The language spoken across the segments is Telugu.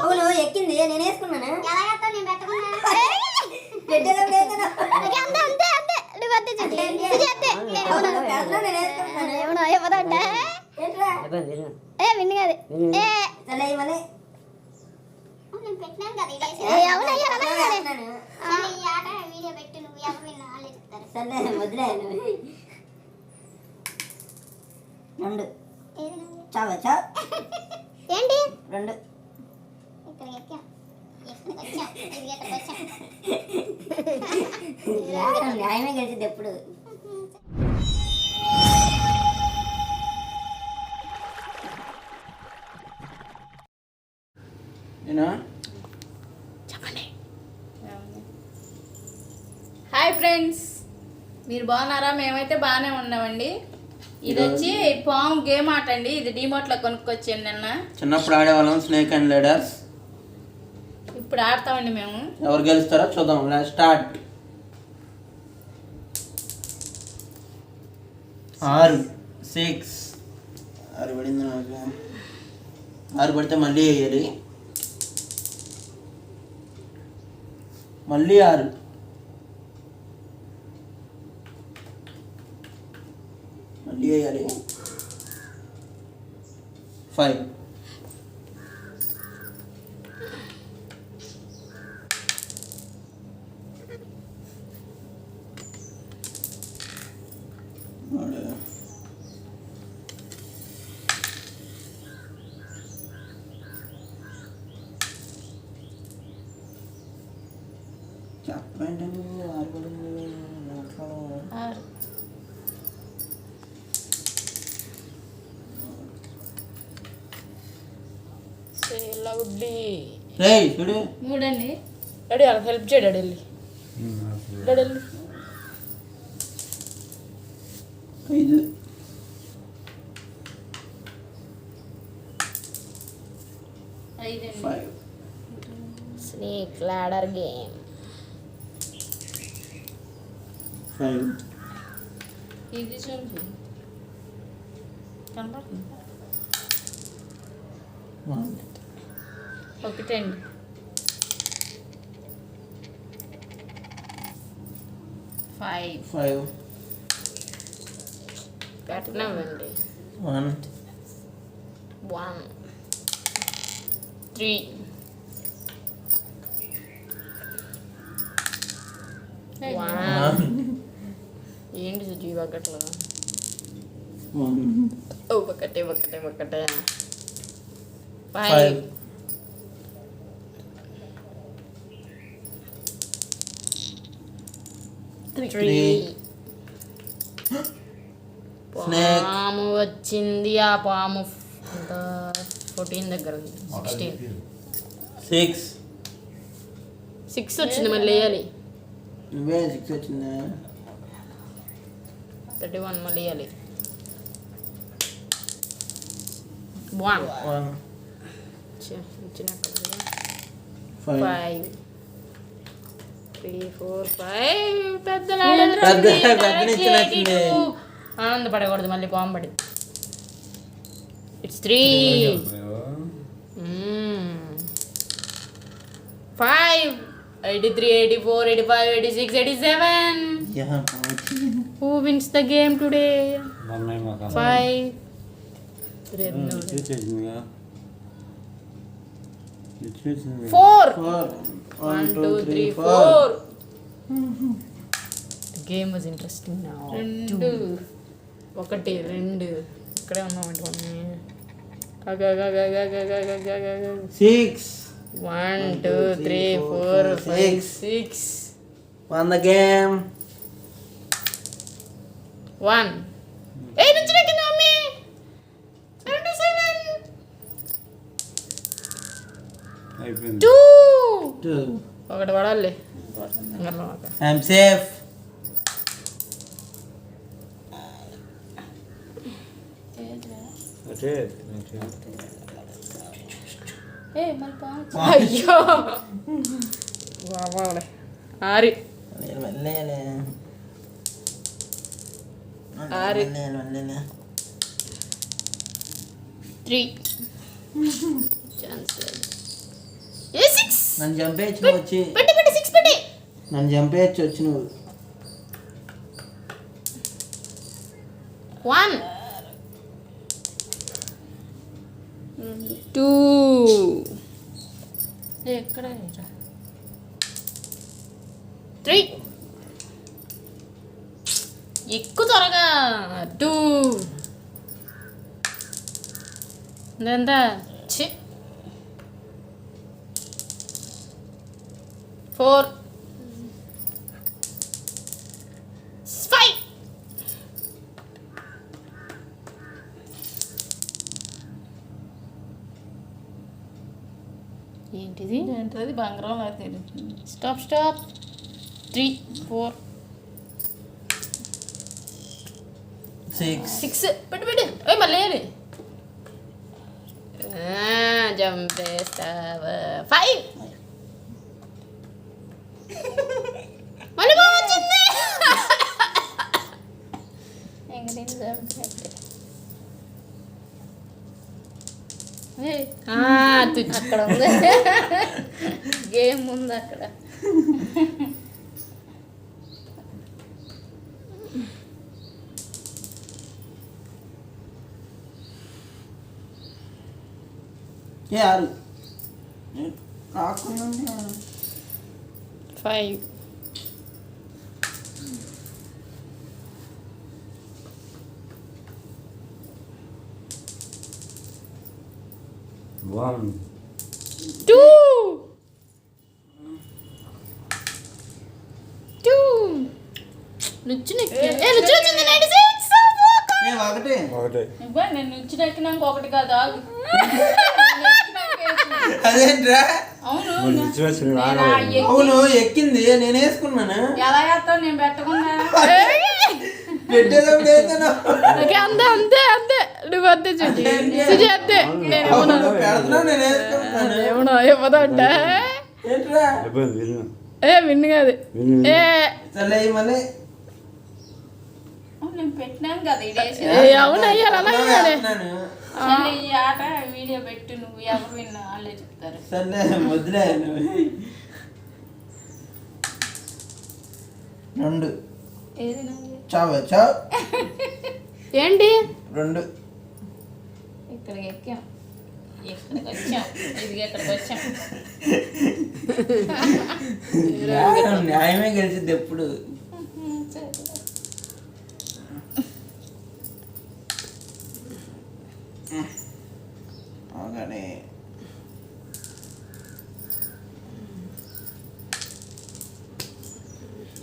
అవును, ఎక్కింది నేను వేసుకున్నాను ఏ విన్ను కాదు ఏ సరే కదా ఇది. సరే, ఈ ఆట వీడియో పెట్టు నువ్వు ఎవరు వాళ్ళే చెప్తారు. సర్లే వదిలే రెండు? చావా చావ్. ఏంటి? రెండు. ఇక్కడికి ఎక్కాం. న్యాయమే గెలిచింది ఎప్పుడు. నేనా? హాయ్ మీరు బాగున్నారా? మేమైతే బాగానే ఉన్నామండి. ఇది వచ్చి పాము గేమ్ ఆట అండి ఇది డిమోట్లో కొనుక్కొచ్చాను నిన్న. చిన్నప్పుడు ఆడేవాళ్ళం స్నేక్ అండ్ లేడర్స్. ఇప్పుడు ఆడతామండి మేము. ఎవరు గెలుస్తారో చూద్దాం. స్టార్ట్. ఆరు సిక్స్. ఆరు పడింది నాకు. ఆరు పడితే మళ్ళీ వేయాలి మళ్ళీ ఆరు. మళ్ళీ వేయాలి ఫైవ్ మూడు చెప్పండి ఆరు పడింది నోట్లో. ఆరు లవ్లీ రేయ్ చూడు. మూడండి డాడీ అలా హెల్ప్ చేయ డాడీ వెళ్ళి. డాడీ వెళ్ళి. ఐదు స్నేక్ లాడర్ గేమ్ ఫైవ్ ఇది చూడండి. కనపడుతుంది? వన్ ఒకటండి. ఫైవ్ ఫైవ్ పెట్టినామండి వన్ వన్ త్రీ ఏంటి సుజీ ఒకట్లో ఒకటే ఒకటే ఒకటే. Five three Snake. పాము వచ్చింది ఆ పాము ఫోర్టీన్ దగ్గర ఉంది. సిక్స్టీన్ సిక్స్ సిక్స్ వచ్చింది మళ్ళీ వేయాలి. నువ్వే సిక్స్ వచ్చిందా? థర్టీ వన్ మళ్ళీ వేయాలి. One five three four five పెద్ద. ఆనందపడకూడదు మళ్ళీ పాము it's three five eighty three eighty four eighty five eighty six eighty seven who wins the game today five four four one two three four game was interesting రెండు. ఒకటి రెండు. ఇక్కడే ఉన్నామండి mummy. Six one two three four five six one the game one ఏ నుంచి నెక్కింది మమ్మీ రెండు సెవెన్ టూ టూ ఒకటి పడాలి. ఐఎమ్ సేఫ్ అయ్యో. బాబాలే. ఆరి. ఆరు. త్రీ ఛాన్స్ నన్ను చంపేయచ్చు నువ్వు వచ్చి. పెట్టి పెట్టి సిక్స్ పెట్టి. నన్ను చంపేయచ్చు వచ్చి నువ్వు వన్ టూ ఎక్కడ త్రీ ఎక్కువ త్వరగా. టూ ఎంత చి ఫోర్ ఫైవ్ ఏంటిది? ఏంటది? బంగారం నాకు తెలియదు stop stop three four six six పెట్టు పెట్టు. ఏ మళ్ళీ ఏది? ఆ, చంపేస్తావా ఫైవ్ మళ్ళీ బాగా వచ్చింది ఇంకా నేను చంపినట్టే. ఏయ్, ఆ, తుజ్జు. అక్కడ ఉంది గేమ్ ఉంది అక్కడ ఏ ఆరు ఫైవ్ One. నుచ్చు సిక్స్. ఏ ఒకటి ఒకటి. ఇవ్వ నేను నుంచి నెక్కినాక ఒకటి కాదు అదేంట్రా? అవును. ఎక్కింది. నేను వేసుకున్నాను? ఎలా వేస్తావు నేను పెట్టకుండా. పెట్టేటప్పుడు అంతే అంతే అంతే. నువ్వు అంతే చూడు. సుజి అంతే. ఏ విన్ను కాదు. ఏ. సరే అలా. సరే ఆట వీడియో పెట్టు నువ్వు ఎవరు విన్నా వాళ్ళే చెప్తారు. వదిలే నువ్వు. రెండు. ఏది నాది? చావు చావు. ఏంటి? రెండు. ఇక్కడికి ఎక్కాం. ఇక్కడికి వచ్చాం. ఇది ఇక్కడికి వచ్చాం. న్యాయమే గెలిచింది ఎప్పుడు సరే. అవునండి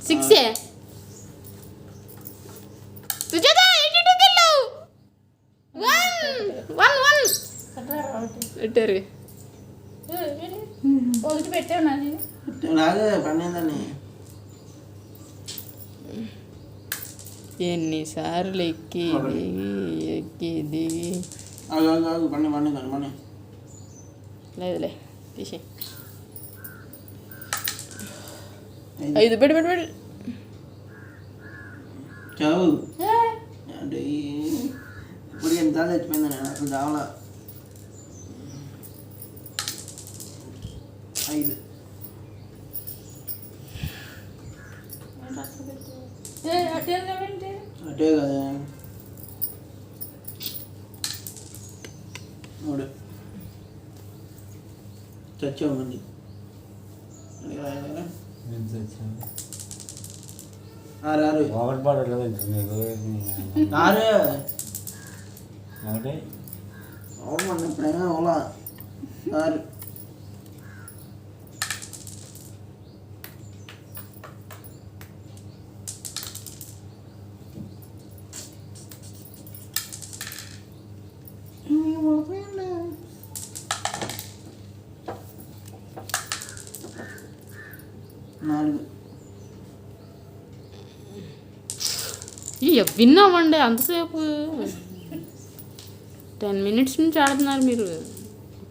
six Sujatha eighty two kilo one one one అట్లా ఒకటి. పెట్టారు ఏ, ఏది? ఒకటి పెట్టావు నాది లాగే పండిందని ఎన్నిసార్లు ఎక్కి దిగి ఎక్కి దిగి ఆగు ఆగు ఆగు పండి పండిందని పండి లేదులే తీసే ఐదు పెట్టి పెట్టి పెట్టి చావు ఏ, అంటే ఈ- ఇప్పుడు ఎంత చచ్చిపోయింది నేను అసలు చావలా ఐదు. అటు కదా. మూడు చచ్చావు మంది ఆరు ఆరు ఒకటి పడలేదు నీకు ఆరు ఒకటి అవును ఇప్పుడేమో ఓలా ఆరు విన్నామండి అంతసేపు. టెన్ మినిట్స్ నుంచి ఆడుతున్నారు మీరు.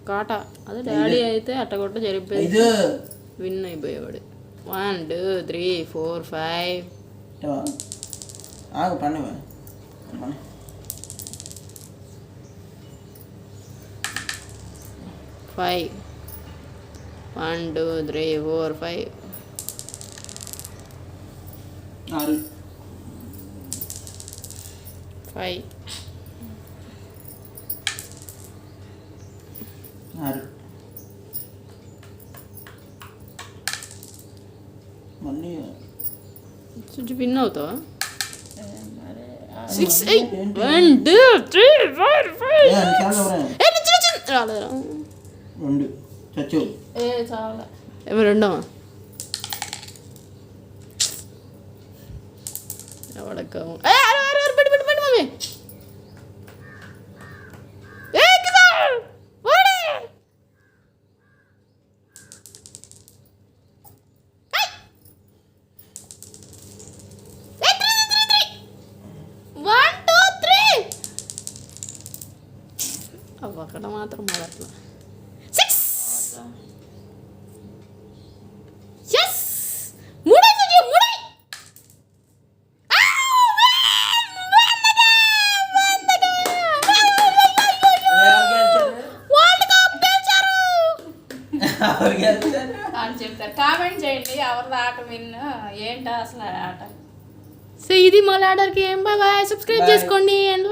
కాట. అదే డాడీ అయితే అట్టగొట్ట జరిపోయి ఐదు win అయిపోయేవాడు. One two three four five. Five. One two three four five. ఆరు ఫైవ్ ఆరు మళ్ళీ సుజి విన్ అవుతావా six eight one two three four five రాలేదా రెండు. చచ్చావు ఏ చాలా ఏమో రెండవా ఎవడక్క? ഓടി അവക്കട മാത്രം വളർത്തുക. ఏంటో అసలు ఆట సో ఇది మా లాడర్కి ఏం బాయ్ సబ్స్క్రైబ్. చేసుకోండి అండ్